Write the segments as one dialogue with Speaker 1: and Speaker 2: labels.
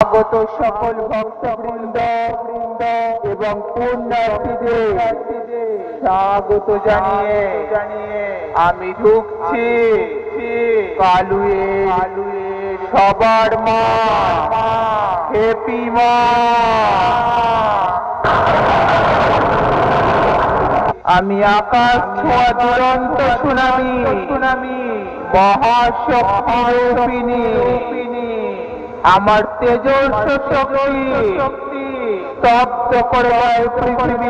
Speaker 1: আগত সকল ভক্তবৃন্দ বৃন্দ এবং পুণ্যার্থীদের স্বাগত জানিয়ে জানিয়ে আমি ঢুকছি কালুয়ে কালুয়ে সবার মা, হেপি মা। আমি আকাশ ছোঁয়া দুরন্ত সুনামি সুনামি মহাশক্তি রূপিণী আমার তেজস্ব শক্তি স্তব্ধ করে পৃথিবী।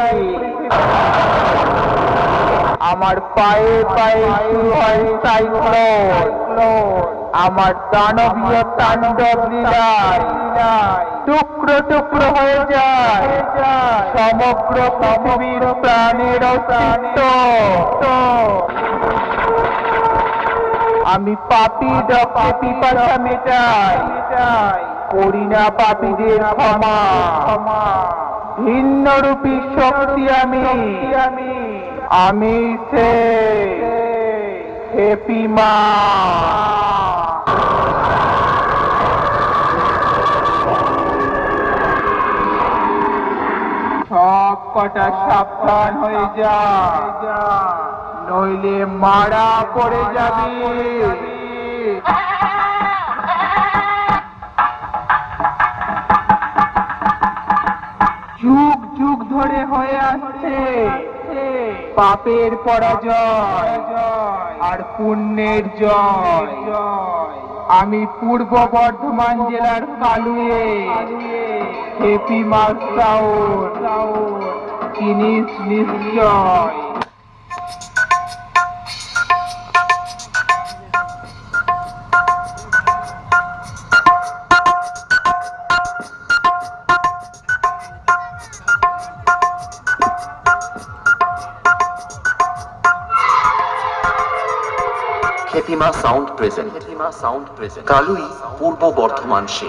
Speaker 1: আমার পায়ে পায়ে শুরু হয় সাইক্লোন আমার দানবীয় তাণ্ডব টুকরো টুকরো হয়ে যায়। সমগ্র পৃথিবীর প্রাণের অস্তিত্ব। আমি পাপি রক্তে পিপাসা মেটাই করি না পাপীদের ক্ষমা। ভিন্ন রূপী শক্তি আমি। আমি। আমি সে হেপি মা। সব কটা সাবধান হয়ে যা। নইলে মারা পড়ে যাবি। যুগ যুগ ধরে হয়ে আসছে পাপের পরাজয় আর পুণ্যের জয়। আমি পূর্ব বর্ধমান জেলার কালুয়ে হেপি মাস্টাউন জিনিস নিশ্চয়।
Speaker 2: খেতিমা সাউন্ড প্রেজেন্ট কালুই পূর্ব বর্ধমান সে